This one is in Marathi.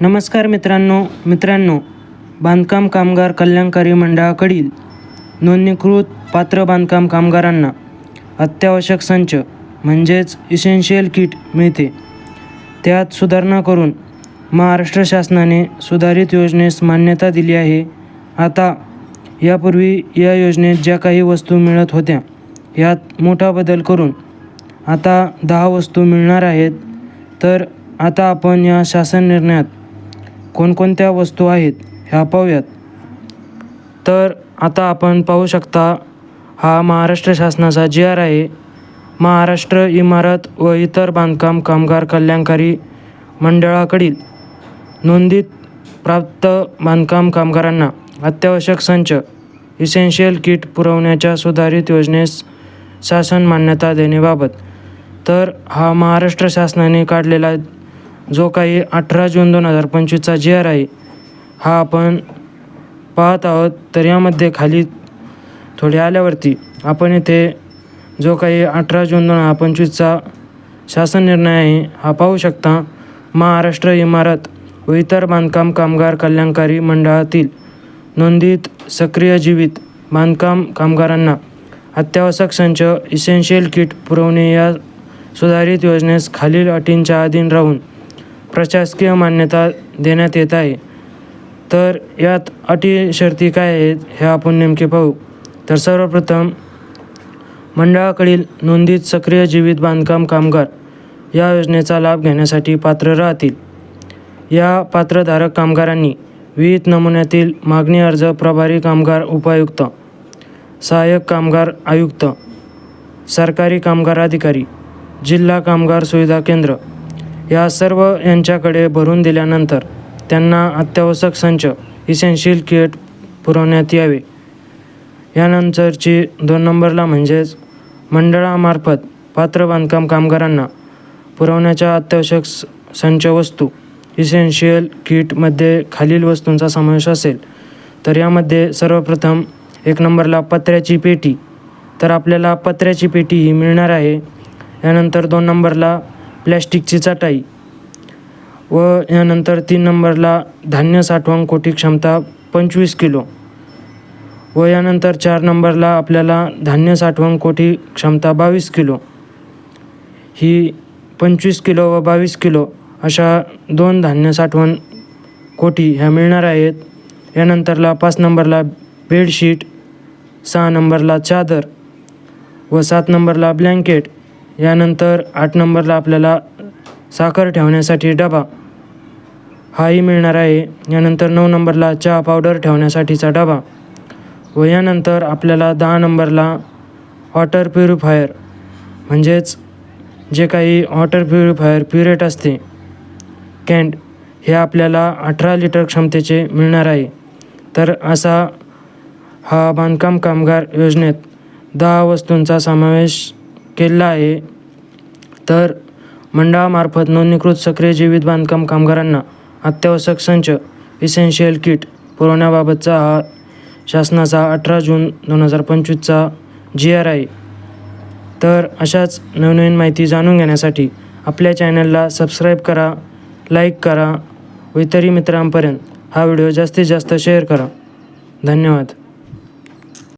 नमस्कार मित्रांनो मित्रांनो बांधकाम कामगार कल्याणकारी मंडळाकडील नोंदणीकृत पात्र बांधकाम कामगारांना अत्यावश्यक संच म्हणजेच इसेन्शियल किट मिळते. त्यात सुधारणा करून महाराष्ट्र शासनाने सुधारित योजनेस मान्यता दिली आहे. आता यापूर्वी या योजनेत ज्या काही वस्तू मिळत होत्या यात मोठा बदल करून आता दहा वस्तू मिळणार आहेत. तर आता आपण या शासन निर्णयात कोणकोणत्या वस्तू आहेत ह्या पाहूयात. तर आता आपण पाहू शकता हा महाराष्ट्र शासनाचा जी आर आहे. महाराष्ट्र इमारत व इतर बांधकाम कामगार कल्याणकारी मंडळाकडील नोंदीत प्राप्त बांधकाम कामगारांना अत्यावश्यक संच इसेन्शियल किट पुरवण्याच्या सुधारित योजनेस शासन मान्यता देण्याबाबत. तर हा महाराष्ट्र शासनाने काढलेला जो काही अठरा जून दोन हजार पंचवीसचा जी आर आहे हा आपण पाहत आहोत तर यामध्ये खाली थोडे आल्यावरती आपण येथे जो काही अठरा जून दोन हजार पंचवीसचा शासन निर्णय आहे हा पाहू शकता. महाराष्ट्र इमारत व इतर बांधकाम कामगार कल्याणकारी मंडळातील नोंदीत सक्रिय जीवित बांधकाम कामगारांना अत्यावश्यक संच इसेन्शियल किट पुरवणे या सुधारित योजनेस खालील अटींच्या अधीन राहून प्रशासकीय मान्यता देण्यात येत आहे. तर यात अटी शर्ती काय आहेत हे आपण नेमके पाहू. तर सर्वप्रथम मंडळाकडील नोंदीत सक्रिय जीवित बांधकाम कामगार या योजनेचा लाभ घेण्यासाठी पात्र राहतील. या पात्रधारक कामगारांनी विहित नमुन्यातील मागणी अर्ज प्रभारी कामगार उपायुक्त सहाय्यक कामगार आयुक्त सरकारी कामगार अधिकारी जिल्हा कामगार सुविधा केंद्र या सर्व यांच्याकडे भरून दिल्यानंतर त्यांना अत्यावश्यक संच इसेन्शियल किट पुरवण्यात यावे. यानंतरची दोन नंबरला म्हणजेच मंडळामार्फत पात्र बांधकाम कामगारांना पुरवण्याच्या अत्यावश्यक स- संच वस्तू इसेन्शियल किटमध्ये खालील वस्तूंचा समावेश असेल तर यामध्ये सर्वप्रथम एक नंबरला पत्र्याची पेटी. तर आपल्याला पत्र्याची पेटी ही मिळणार आहे. यानंतर दोन नंबरला प्लॅस्टिकची चटाई व यानंतर तीन नंबरला धान्य साठवण कोटी क्षमता पंचवीस किलो व यानंतर चार नंबरला आपल्याला धान्य साठवण कोटी क्षमता बावीस किलो. ही पंचवीस किलो व बावीस किलो अशा दोन धान्य साठवण कोटी ह्या मिळणार आहेत. यानंतरला पाच नंबरला बेडशीट सहा नंबरला चादर व सात नंबरला ब्लँकेट यानंतर आठ नंबरला आपल्याला साखर ठेवण्यासाठी डबा हाही मिळणार आहे. यानंतर नऊ नंबरला चहा पावडर ठेवण्यासाठीचा डबा व यानंतर आपल्याला दहा नंबरला वॉटर प्युरिफायर म्हणजेच जे काही वॉटर प्युरिफायर प्युरेट असते कॅन्ड हे आपल्याला अठरा लिटर क्षमतेचे मिळणार आहे. तर असा हा बांधकाम कामगार योजनेत दहा वस्तूंचा समावेश केलेला आहे. तर मंडळामार्फत नोंदणीकृत सक्रिय जीवित बांधकाम कामगारांना अत्यावश्यक संच इसेन्शियल किट पुरवण्याबाबतचा हा शासनाचा अठरा जून दोन हजार पंचवीसचा जी आर आहे तर अशाच नवनवीन माहिती जाणून घेण्यासाठी आपल्या चॅनलला सबस्क्राईब करा लाईक करा व इतरही मित्रांपर्यंत हा व्हिडिओ जास्तीत जास्त शेअर करा. धन्यवाद.